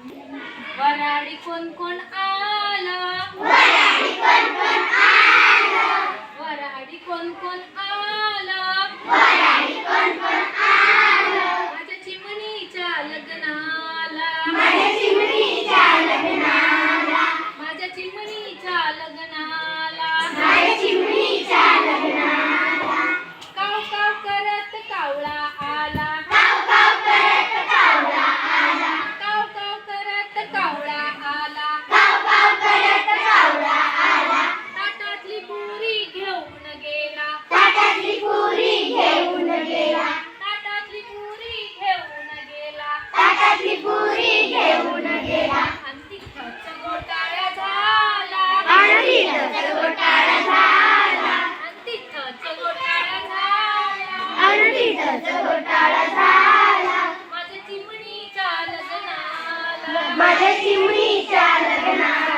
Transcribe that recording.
वराडी कोण कोण आला? वराडी कोण कोण पुरी घेऊन गेला. ताटातली पुरी घेऊन गेला. ताटातली पुरी घेऊन गेला. ताटातली पुरी घेऊन गेला. माझ्या चिमणीच्या माझ्या चिमणीच्या लग्नाला.